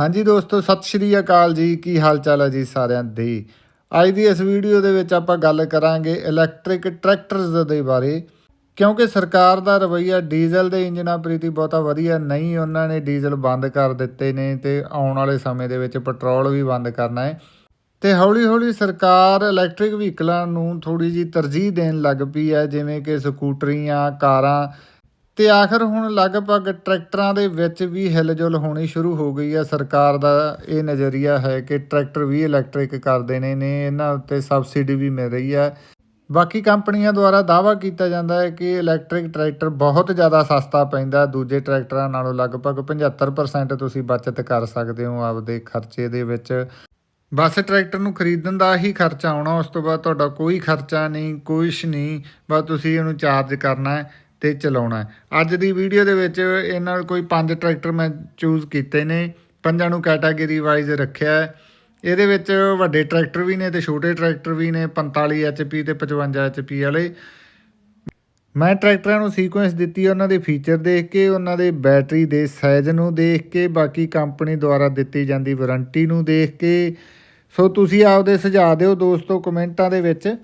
ਹਾਂਜੀ ਦੋਸਤੋ, ਸਤਿ ਸ਼੍ਰੀ ਅਕਾਲ ਜੀ। ਕੀ ਹਾਲ ਚਾਲ ਹੈ ਜੀ ਸਾਰਿਆਂ ਦੀ? ਅੱਜ ਦੀ ਇਸ ਵੀਡੀਓ ਦੇ ਵਿੱਚ ਆਪਾਂ ਗੱਲ ਕਰਾਂਗੇ ਇਲੈਕਟ੍ਰਿਕ ਟਰੈਕਟਰਸ ਦੇ ਬਾਰੇ। ਕਿਉਂਕਿ ਸਰਕਾਰ ਦਾ ਰਵੱਈਆ ਡੀਜ਼ਲ ਦੇ ਇੰਜਨਾਂ ਪ੍ਰਤੀ ਬਹੁਤਾ ਵਧੀਆ ਨਹੀਂ, ਉਹਨਾਂ ਨੇ ਡੀਜ਼ਲ ਬੰਦ ਕਰ ਦਿੱਤੇ ਨੇ ਤੇ ਆਉਣ ਵਾਲੇ ਸਮੇਂ ਦੇ ਵਿੱਚ ਪੈਟਰੋਲ ਵੀ ਬੰਦ ਕਰਨਾ ਹੈ। ਤੇ ਹੌਲੀ-ਹੌਲੀ ਸਰਕਾਰ ਇਲੈਕਟ੍ਰਿਕ ਵਹੀਕਲਾਂ ਨੂੰ ਥੋੜੀ ਜੀ ਤਰਜੀਹ ਦੇਣ ਲੱਗ ਪਈ ਹੈ, ਜਿਵੇਂ ਕਿ ਸਕੂਟਰੀਆਂ, ਕਾਰਾਂ ਤੇ ਆਖਰ ਹੁਣ ਲਗਭਗ ਟਰੈਕਟਰਾਂ ਦੇ ਵਿੱਚ ਵੀ ਹਿਲਜੁਲ ਹੋਣੀ ਸ਼ੁਰੂ ਹੋ ਗਈ ਹੈ। ਸਰਕਾਰ ਦਾ ਇਹ ਨਜ਼ਰੀਆ ਹੈ ਕਿ ਟਰੈਕਟਰ ਵੀ ਇਲੈਕਟ੍ਰਿਕ ਕਰ ਦੇਣੇ ਨੇ ਇਹਨਾਂ ਉੱਤੇ ਸਬਸਿਡੀ ਵੀ ਮਿਲ ਰਹੀ ਹੈ। ਬਾਕੀ ਕੰਪਨੀਆਂ ਦੁਆਰਾ ਦਾਅਵਾ ਕੀਤਾ ਜਾਂਦਾ ਹੈ ਕਿ ਇਲੈਕਟ੍ਰਿਕ ਟਰੈਕਟਰ ਬਹੁਤ ਜ਼ਿਆਦਾ ਸਸਤਾ ਪੈਂਦਾ ਦੂਜੇ ਟਰੈਕਟਰਾਂ ਨਾਲੋਂ ਲਗਭਗ 75% ਤੁਸੀਂ ਬਚਤ ਕਰ ਸਕਦੇ ਹੋ ਆਪਦੇ ਖਰਚੇ ਦੇ ਵਿੱਚ। ਬਸ ਟਰੈਕਟਰ ਨੂੰ ਖਰੀਦਣ ਦਾ ਹੀ ਖਰਚਾ ਆਉਣਾ, ਉਸ ਤੋਂ ਬਾਅਦ ਤੁਹਾਡਾ ਕੋਈ ਖਰਚਾ ਨਹੀਂ, ਕੁਛ ਨਹੀਂ, ਬਸ ਤੁਸੀਂ ਇਹਨੂੰ ਚਾਰਜ ਕਰਨਾ ਹੈ। ਤੇ ਚਲਾਉਣਾ ਅੱਜ ਦੀ ਵੀਡੀਓ ਦੇ ਵਿੱਚ ਇਹਨਾਂ ਕੋਈ ਪੰਜ ਟਰੈਕਟਰ ਮੈਂ ਚੂਜ਼ ਕੀਤੇ ਨੇ। ਪੰਜਾਂ ਨੂੰ ਕੈਟਾਗਰੀ ਵਾਈਜ਼ ਰੱਖਿਆ ਹੈ। ਇਹਦੇ ਵਿੱਚ ਵੱਡੇ ਟਰੈਕਟਰ ਵੀ ਨੇ ਤੇ ਛੋਟੇ ਟਰੈਕਟਰ ਵੀ ਨੇ 45 HP ਤੇ 55 HP ਵਾਲੇ। ਮੈਂ ਟਰੈਕਟਰਾਂ ਨੂੰ ਸੀਕੁਐਂਸ ਦਿੱਤੀ ਉਹਨਾਂ ਦੇ ਫੀਚਰ ਦੇਖ ਕੇ, ਉਹਨਾਂ ਦੇ ਬੈਟਰੀ ਦੇ ਸਾਈਜ਼ ਨੂੰ ਦੇਖ ਕੇ, ਬਾਕੀ ਕੰਪਨੀ ਦੁਆਰਾ ਦਿੱਤੀ ਜਾਂਦੀ ਵਾਰੰਟੀ ਨੂੰ ਦੇਖ ਕੇ। ਸੋ ਤੁਸੀਂ ਆਪਦੇ ਸੁਝਾਅ ਦਿਓ ਦੋਸਤੋ ਕਮੈਂਟਾਂ ਦੇ ਵਿੱਚ।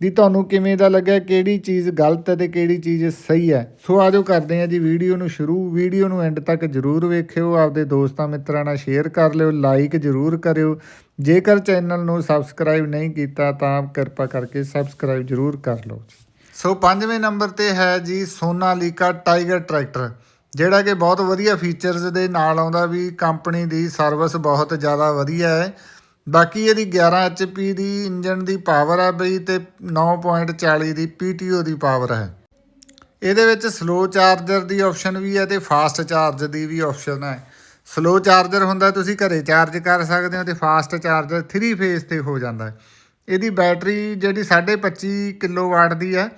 ਵੀ ਤੁਹਾਨੂੰ ਕਿਵੇਂ ਦਾ ਲੱਗਿਆ, ਕਿਹੜੀ ਚੀਜ਼ ਗਲਤ ਹੈ ਤੇ ਕਿਹੜੀ ਚੀਜ਼ ਸਹੀ ਹੈ। ਸੋ ਆਜੋ ਕਰਦੇ ਹਾਂ ਜੀ ਵੀਡੀਓ ਨੂੰ ਸ਼ੁਰੂ। ਵੀਡੀਓ ਨੂੰ ਐਂਡ ਤੱਕ ਜਰੂਰ ਵੇਖਿਓ, ਆਪਦੇ ਦੋਸਤਾਂ ਮਿੱਤਰਾਂ ਨਾਲ ਸ਼ੇਅਰ ਕਰ ਲਿਓ ਲਾਈਕ ਜਰੂਰ ਕਰਿਓ। ਜੇਕਰ ਚੈਨਲ ਨੂੰ ਸਬਸਕ੍ਰਾਈਬ ਨਹੀਂ ਕੀਤਾ, ਤਾਂ ਕਿਰਪਾ ਕਰਕੇ ਸਬਸਕ੍ਰਾਈਬ ਜਰੂਰ ਕਰ ਲਓ ਸੋ ਪੰਜਵੇਂ ਨੰਬਰ ਤੇ ਹੈ ਜੀ ਸੋਨਾਲੀਕਾ ਟਾਈਗਰ ਟਰੈਕਟਰ, ਜਿਹੜਾ ਕਿ ਬਹੁਤ ਵਧੀਆ ਫੀਚਰਸ ਦੇ ਨਾਲ ਆਉਂਦਾ ਵੀ ਕੰਪਨੀ ਦੀ ਸਰਵਿਸ ਬਹੁਤ ਜ਼ਿਆਦਾ ਵਧੀਆ ਹੈ। ਬਾਕੀ ਇਹਦੀ 11 HP ਦੀ ਇੰਜਨ ਦੀ ਪਾਵਰ ਹੈ ਬਈ ਤੇ 9.40 ਦੀ PTO ਦੀ ਪਾਵਰ ਹੈ। ਇਹਦੇ ਵਿੱਚ ਸਲੋ ਚਾਰਜਰ ਦੀ ਆਪਸ਼ਨ ਵੀ ਹੈ ਤੇ ਫਾਸਟ ਚਾਰਜ ਦੀ ਵੀ ਆਪਸ਼ਨ ਹੈ। ਸਲੋ ਚਾਰਜਰ ਹੁੰਦਾ ਤੁਸੀਂ ਘਰੇ ਚਾਰਜ ਕਰ ਸਕਦੇ ਹੋ ਤੇ ਫਾਸਟ ਚਾਰਜਰ 3 ਫੇਸ ਤੇ ਹੋ ਜਾਂਦਾ ਇਹਦੀ ਬੈਟਰੀ ਜਿਹੜੀ 25.5 ਕਿਲੋਵਾਟ ਦੀ ਹੈ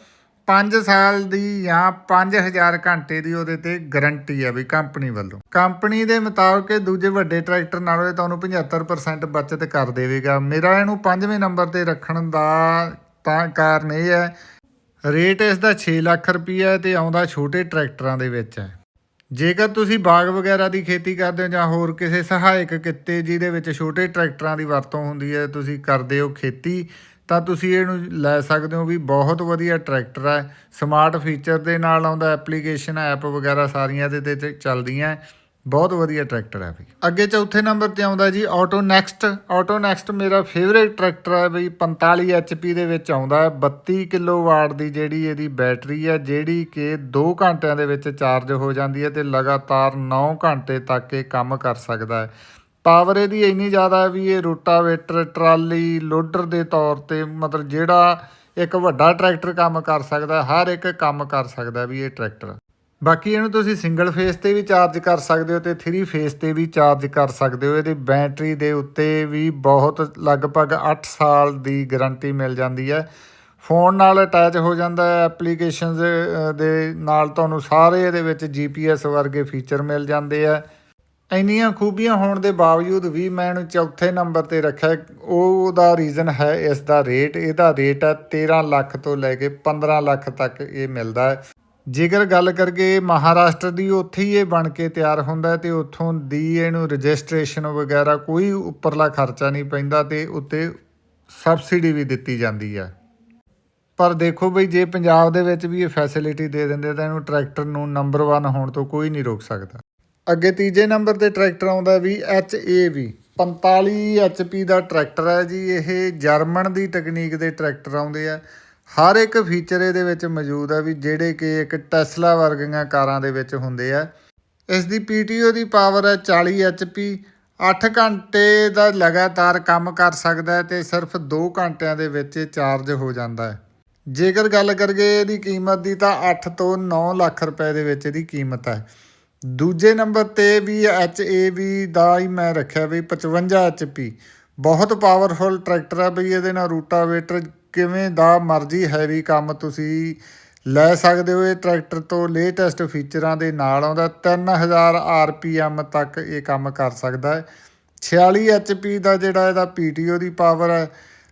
5 ਸਾਲ ਦੀ ਜਾਂ 5000 ਘੰਟੇ ਦੀ ਉਹਦੇ ਤੇ ਗਾਰੰਟੀ ਹੈ ਵੀ ਕੰਪਨੀ ਵੱਲੋਂ। ਕੰਪਨੀ ਦੇ ਮੁਤਾਬਕ ਦੂਜੇ ਵੱਡੇ ਟਰੈਕਟਰ ਨਾਲੋਂ ਇਹ ਤੁਹਾਨੂੰ 75% ਬਚਤ ਕਰ ਦੇਵੇਗਾ। ਮੇਰਾ ਇਹਨੂੰ ਪੰਜਵੇਂ ਨੰਬਰ ਤੇ ਰੱਖਣ ਦਾ ਤਾਂ ਕਾਰਨ ਇਹ ਹੈ ਰੇਟ ਇਸ ਦਾ 6 ਲੱਖ ਰੁਪਈਆ ਤੇ ਆਉਂਦਾ ਛੋਟੇ ਟਰੈਕਟਰਾਂ ਦੇ ਵਿੱਚ ਹੈ। ਜੇਕਰ ਤੁਸੀਂ ਬਾਗ ਵਗੈਰਾ ਦੀ ਖੇਤੀ ਕਰਦੇ ਹੋ ਜਾਂ ਹੋਰ ਕਿਸੇ ਸਹਾਇਕ ਕਿੱਤੇ ਜਿਹਦੇ ਵਿੱਚ ਛੋਟੇ ਟਰੈਕਟਰਾਂ ਦੀ ਵਰਤੋਂ ਹੁੰਦੀ ਹੈ, ਤੁਸੀਂ ਕਰਦੇ ਹੋ ਖੇਤੀ ਤਾਂ ਤੁਸੀਂ ਇਹਨੂੰ ਲੈ ਸਕਦੇ ਹੋ ਵੀ ਬਹੁਤ ਵਧੀਆ ਟਰੈਕਟਰ ਹੈ। ਸਮਾਰਟ ਫੀਚਰ ਦੇ ਨਾਲ ਆਉਂਦਾ ਐਪਲੀਕੇਸ਼ਨ ਐਪ ਵਗੈਰਾ ਸਾਰੀਆਂ ਦੇ ਤੇ ਚੱਲਦੀਆਂ ਬਹੁਤ ਵਧੀਆ ਟਰੈਕਟਰ ਹੈ ਵੀ। ਅੱਗੇ ਚੌਥੇ ਨੰਬਰ ਤੇ ਆਉਂਦਾ ਜੀ ਆਟੋ ਨੈਕਸਟ ਆਟੋ ਨੈਕਸਟ ਮੇਰਾ ਫੇਵਰੇਟ ਟਰੈਕਟਰ ਹੈ ਬਈ 45 HP ਦੇ ਵਿੱਚ ਆਉਂਦਾ ਹੈ। 32 ਕਿਲੋਵਾਟ ਦੀ ਜਿਹੜੀ ਇਹਦੀ ਬੈਟਰੀ ਹੈ, ਜਿਹੜੀ ਕਿ 2 ਘੰਟਿਆਂ ਦੇ ਵਿੱਚ ਚਾਰਜ ਹੋ ਜਾਂਦੀ ਹੈ ਤੇ ਲਗਾਤਾਰ 9 ਘੰਟੇ ਤੱਕ ਇਹ ਕੰਮ ਕਰ ਸਕਦਾ ਹੈ। ਪਾਵਰ ਇਹਦੀ ਇੰਨੀ ਜ਼ਿਆਦਾ ਹੈ ਵੀ ਇਹ ਰੋਟਾਵੇਟਰ, ਟਰਾਲੀ, ਲੋਡਰ ਦੇ ਤੌਰ ਤੇ ਮਤਲਬ ਜਿਹੜਾ ਇੱਕ ਵੱਡਾ ਟਰੈਕਟਰ ਕੰਮ ਕਰ ਸਕਦਾ, ਹਰ ਇੱਕ ਕੰਮ ਕਰ ਸਕਦਾ ਵੀ ਇਹ ਟਰੈਕਟਰ। ਬਾਕੀ ਇਹਨੂੰ ਤੁਸੀਂ ਸਿੰਗਲ ਫੇਸ ਤੇ ਵੀ ਚਾਰਜ ਕਰ ਸਕਦੇ ਹੋ ਤੇ 3 ਫੇਸ ਤੇ ਵੀ ਚਾਰਜ ਕਰ ਸਕਦੇ ਹੋ। ਇਹਦੀ ਬੈਟਰੀ ਦੇ ਉੱਤੇ ਵੀ ਬਹੁਤ ਲਗਭਗ 8 ਸਾਲ ਦੀ ਗਾਰੰਟੀ ਮਿਲ ਜਾਂਦੀ ਹੈ। ਫੋਨ ਨਾਲ ਅਟੈਚ ਹੋ ਜਾਂਦਾ ਹੈ ਐਪਲੀਕੇਸ਼ਨਸ ਦੇ ਨਾਲ ਤੁਹਾਨੂੰ ਸਾਰੇ ਇਹਦੇ ਵਿੱਚ GPS ਵਰਗੇ ਫੀਚਰ ਮਿਲ ਜਾਂਦੇ ਆ। ਇੰਨੀਆਂ ਖੂਬੀਆਂ ਹੋਣ ਦੇ ਬਾਵਜੂਦ ਵੀ ਮੈਂ ਇਹਨੂੰ ਚੌਥੇ ਨੰਬਰ ਤੇ ਰੱਖਿਆ। ਉਹਦਾ ਰੀਜ਼ਨ ਹੈ ਇਸ ਦਾ ਰੇਟ ਇਹਦਾ ਰੇਟ ਹੈ 13 ਲੱਖ ਤੋਂ ਲੈ ਕੇ 15 ਲੱਖ ਤੱਕ ਇਹ ਮਿਲਦਾ ਹੈ। ਜੇਕਰ ਗੱਲ ਕਰਕੇ ਮਹਾਰਾਸ਼ਟਰ ਦੀ ਉੱਥੇ ਹੀ ਇਹ ਬਣ ਕੇ ਤਿਆਰ ਹੁੰਦਾ ਤੇ ਉੱਥੋਂ ਦੀ ਇਹਨੂੰ ਰਜਿਸਟ੍ਰੇਸ਼ਨ ਵਗੈਰਾ ਕੋਈ ਉੱਪਰਲਾ ਖਰਚਾ ਨਹੀਂ ਪੈਂਦਾ ਤੇ ਉੱਤੇ ਸਬਸਿਡੀ ਵੀ ਦਿੱਤੀ ਜਾਂਦੀ ਹੈ। ਪਰ ਦੇਖੋ ਬਈ, ਜੇ ਪੰਜਾਬ ਦੇ ਵਿੱਚ ਵੀ ਇਹ ਫੈਸਿਲਿਟੀ ਦੇ ਦਿੰਦੇ ਤਾਂ ਇਹਨੂੰ ਟਰੈਕਟਰ ਨੂੰ ਨੰਬਰ 1 ਹੋਣ ਤੋਂ ਕੋਈ ਨਹੀਂ ਰੋਕ ਸਕਦਾ। ਅੱਗੇ ਤੀਜੇ ਨੰਬਰ ਤੇ ਟਰੈਕਟਰ ਆਉਂਦਾ ਵੀ HAV 45 HP ਦਾ ਟਰੈਕਟਰ ਹੈ ਜੀ, ਇਹ ਜਰਮਨ ਦੀ ਟੈਕਨੀਕ ਦੇ ਟਰੈਕਟਰ ਆਉਂਦੇ ਆ। ਹਰ ਇੱਕ ਫੀਚਰ ਇਹਦੇ ਵਿੱਚ ਮੌਜੂਦ ਹੈ ਵੀ ਜਿਹੜੇ ਕਿ ਇੱਕ ਟੈਸਲਾ ਵਰਗੀਆਂ ਕਾਰਾਂ ਦੇ ਵਿੱਚ ਹੁੰਦੇ ਆ। ਇਸ ਦੀ PTO ਦੀ ਪਾਵਰ ਹੈ 40 HP 8 ਘੰਟੇ ਦਾ ਲਗਾਤਾਰ ਕੰਮ ਕਰ ਸਕਦਾ ਹੈ ਤੇ ਸਿਰਫ 2 ਘੰਟਿਆਂ ਦੇ ਵਿੱਚ ਇਹ ਚਾਰਜ ਹੋ ਜਾਂਦਾ ਹੈ। ਜੇਕਰ ਗੱਲ ਕਰੀਏ ਇਹਦੀ ਕੀਮਤ ਦੀ ਤਾਂ 8 ਤੋਂ 9 ਲੱਖ ਰੁਪਏ ਦੇ ਵਿੱਚ ਇਹਦੀ ਕੀਮਤ ਹੈ। ਦੂਜੇ ਨੰਬਰ ਤੇ ਵੀ HAV ਦਾ ਹੀ ਮੈਂ ਰੱਖਿਆ ਵੀ 55 HP ਬਹੁਤ ਪਾਵਰਫੁਲ ਟਰੈਕਟਰ ਹੈ ਬਈ, ਇਹਦੇ ਨਾਲ ਰੂਟਾਵੇਟਰ ਕਿਵੇਂ ਦਾ ਮਰਜ਼ੀ ਹੈਵੀ ਕੰਮ ਤੁਸੀਂ ਲੈ ਸਕਦੇ ਹੋ। ਇਹ ਟਰੈਕਟਰ ਤੋਂ ਲੇਟੈਸਟ ਫੀਚਰਾਂ ਦੇ ਨਾਲ ਆਉਂਦਾ 3000 RPM ਤੱਕ ਇਹ ਕੰਮ ਕਰ ਸਕਦਾ ਹੈ। 46 HP ਦਾ ਜਿਹੜਾ ਇਹਦਾ PTO ਦੀ ਪਾਵਰ ਹੈ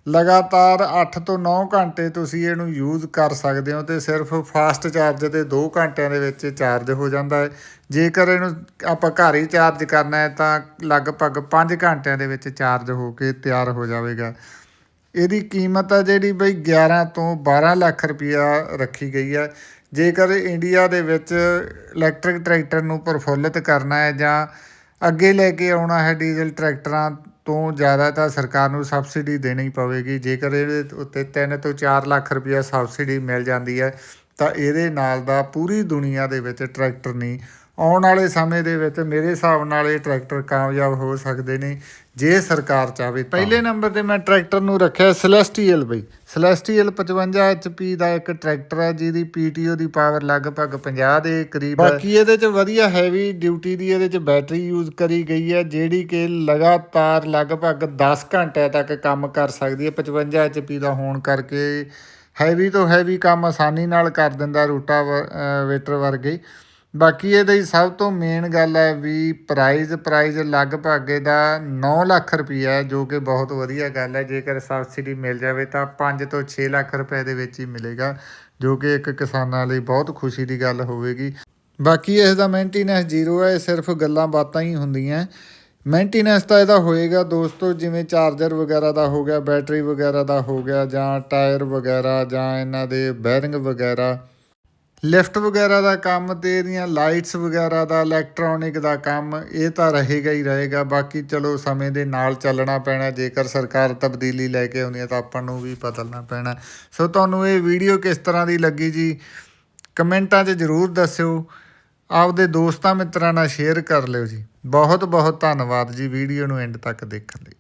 ਲਗਾਤਾਰ 8 ਤੋਂ 9 ਘੰਟੇ ਤੁਸੀਂ ਇਹਨੂੰ ਯੂਜ਼ ਕਰ ਸਕਦੇ ਹੋ ਤੇ ਸਿਰਫ ਫਾਸਟ ਚਾਰਜ ਤੇ 2 ਘੰਟਿਆਂ ਦੇ ਵਿੱਚ ਚਾਰਜ ਹੋ ਜਾਂਦਾ ਹੈ। ਜੇਕਰ ਇਹਨੂੰ ਆਪਾਂ ਘਰ ਹੀ ਚਾਰਜ ਕਰਨਾ ਹੈ ਤਾਂ ਲਗਭਗ 5 ਘੰਟਿਆਂ ਦੇ ਵਿੱਚ ਚਾਰਜ ਹੋ ਕੇ ਤਿਆਰ ਹੋ ਜਾਵੇਗਾ। ਇਹਦੀ ਕੀਮਤ ਆ ਜਿਹੜੀ ਬਈ 11 ਤੋਂ 12 ਲੱਖ ਰੁਪਇਆ ਰੱਖੀ ਗਈ ਹੈ। ਜੇਕਰ ਇੰਡੀਆ ਦੇ ਵਿੱਚ ਇਲੈਕਟ੍ਰਿਕ ਟਰੈਕਟਰ ਨੂੰ ਪ੍ਰਫੁੱਲਤ ਕਰਨਾ ਹੈ ਜਾਂ ਅੱਗੇ ਲੈ ਕੇ ਆਉਣਾ ਹੈ ਡੀਜ਼ਲ ਟਰੈਕਟਰਾਂ ਤੋਂ ਜ਼ਿਆਦਾ ਤਾਂ ਸਰਕਾਰ ਨੂੰ ਸਬਸਿਡੀ ਦੇਣੀ ਪਵੇਗੀ। ਜੇਕਰ ਇਹਦੇ ਉੱਤੇ 3 ਤੋਂ 4 ਲੱਖ ਰੁਪਇਆ ਸਬਸਿਡੀ ਮਿਲ ਜਾਂਦੀ ਹੈ, ਤਾਂ ਇਹਦੇ ਨਾਲ ਦਾ ਪੂਰੀ ਦੁਨੀਆ ਦੇ ਵਿੱਚ ਟਰੈਕਟਰ ਨਹੀਂ ਆਉਣ ਵਾਲੇ ਸਮੇਂ ਦੇ ਵਿੱਚ ਮੇਰੇ ਹਿਸਾਬ ਨਾਲ ਇਹ ਟਰੈਕਟਰ ਕਾਮਯਾਬ ਹੋ ਸਕਦੇ ਨੇ ਜੇ ਸਰਕਾਰ ਚਾਵੇ। ਪਹਿਲੇ ਨੰਬਰ ਤੇ ਮੈਂ ਟਰੈਕਟਰ ਨੂੰ ਰੱਖਿਆ ਸੈਲੈਸਟੀਅਲ ਬਈ। ਸੈਲੈਸਟੀਅਲ 55 HP ਦਾ ਇੱਕ ਟਰੈਕਟਰ ਹੈ ਜਿਹਦੀ PTO ਦੀ ਪਾਵਰ ਲਗਭਗ 50 ਦੇ ਕਰੀਬ ਹੈ ਬਾਕੀ ਇਹਦੇ ਚ ਵਧੀਆ ਹੈਵੀ ਡਿਊਟੀ ਦੀ ਇਹਦੇ ਚ ਬੈਟਰੀ ਯੂਜ਼ ਕਰੀ ਗਈ ਹੈ ਜਿਹੜੀ ਕਿ ਲਗਾਤਾਰ ਲਗਭਗ 10 ਘੰਟਿਆਂ ਤੱਕ ਕੰਮ ਕਰ ਸਕਦੀ ਹੈ 55 HP ਦਾ ਹੋਣ ਕਰਕੇ ਹੈਵੀ ਤੋਂ ਹੈਵੀ ਕੰਮ ਆਸਾਨੀ ਨਾਲ ਕਰ ਦਿੰਦਾ ਰੂਟਾ ਵੇਟਰ ਵਰਗੇ। ਬਾਕੀ ਇਹਦੀ ਸਭ ਤੋਂ ਮੇਨ ਗੱਲ ਹੈ ਵੀ ਪ੍ਰਾਈਜ਼ ਪ੍ਰਾਈਜ਼ ਲਗਭਗ ਇਹਦਾ 9 ਲੱਖ ਰੁਪਈਆ ਹੈ, ਜੋ ਕਿ ਬਹੁਤ ਵਧੀਆ ਗੱਲ ਹੈ। ਜੇਕਰ ਸਬਸਿਡੀ ਮਿਲ ਜਾਵੇ ਤਾਂ 5 ਤੋਂ 6 ਲੱਖ ਰੁਪਏ ਦੇ ਵਿੱਚ ਹੀ ਮਿਲੇਗਾ, ਜੋ ਕਿ ਇੱਕ ਕਿਸਾਨਾਂ ਲਈ ਬਹੁਤ ਖੁਸ਼ੀ ਦੀ ਗੱਲ ਹੋਵੇਗੀ। ਬਾਕੀ ਇਸ ਦਾ ਮੇਨਟੇਨੈਂਸ ਜ਼ੀਰੋ ਹੈ, ਇਹ ਸਿਰਫ ਗੱਲਾਂ ਬਾਤਾਂ ਹੀ ਹੁੰਦੀਆਂ। ਮੇਨਟੇਨੈਂਸ ਤਾਂ ਇਹਦਾ ਹੋਏਗਾ ਦੋਸਤੋ, ਜਿਵੇਂ ਚਾਰਜਰ ਵਗੈਰਾ ਦਾ ਹੋ ਗਿਆ ਬੈਟਰੀ ਵਗੈਰਾ ਦਾ ਹੋ ਗਿਆ, ਜਾਂ ਟਾਇਰ ਵਗੈਰਾ, ਜਾਂ ਇਹਨਾਂ ਦੇ ਬੈਰਿੰਗ ਵਗੈਰਾ। ਲਿਫਟ ਵਗੈਰਾ ਦਾ ਕੰਮ ਤੇ ਇਹਦੀਆਂ ਲਾਈਟਸ ਵਗੈਰਾ ਦਾ, ਇਲੈਕਟ੍ਰੋਨਿਕ ਦਾ ਕੰਮ, ਇਹ ਤਾਂ ਰਹੇਗਾ ਹੀ ਰਹੇਗਾ। ਬਾਕੀ ਚਲੋ ਸਮੇਂ ਦੇ ਨਾਲ ਚੱਲਣਾ ਪੈਣਾ, ਜੇਕਰ ਸਰਕਾਰ ਤਬਦੀਲੀ ਲੈ ਕੇ ਆਉਂਦੀ ਹੈ ਤਾਂ ਆਪਾਂ ਨੂੰ ਵੀ ਬਦਲਣਾ ਪੈਣਾ। ਸੋ ਤੁਹਾਨੂੰ ਇਹ ਵੀਡੀਓ ਕਿਸ ਤਰ੍ਹਾਂ ਦੀ ਲੱਗੀ ਜੀ, ਕਮੈਂਟਾਂ 'ਚ ਜਰੂਰ ਦੱਸਿਓ। ਆਪਦੇ ਦੋਸਤਾਂ ਮਿੱਤਰਾਂ ਨਾਲ ਸ਼ੇਅਰ ਕਰ ਲਿਓ ਜੀ। ਬਹੁਤ ਬਹੁਤ ਧੰਨਵਾਦ ਜੀ ਵੀਡੀਓ ਨੂੰ ਐਂਡ ਤੱਕ ਦੇਖਣ ਲਈ।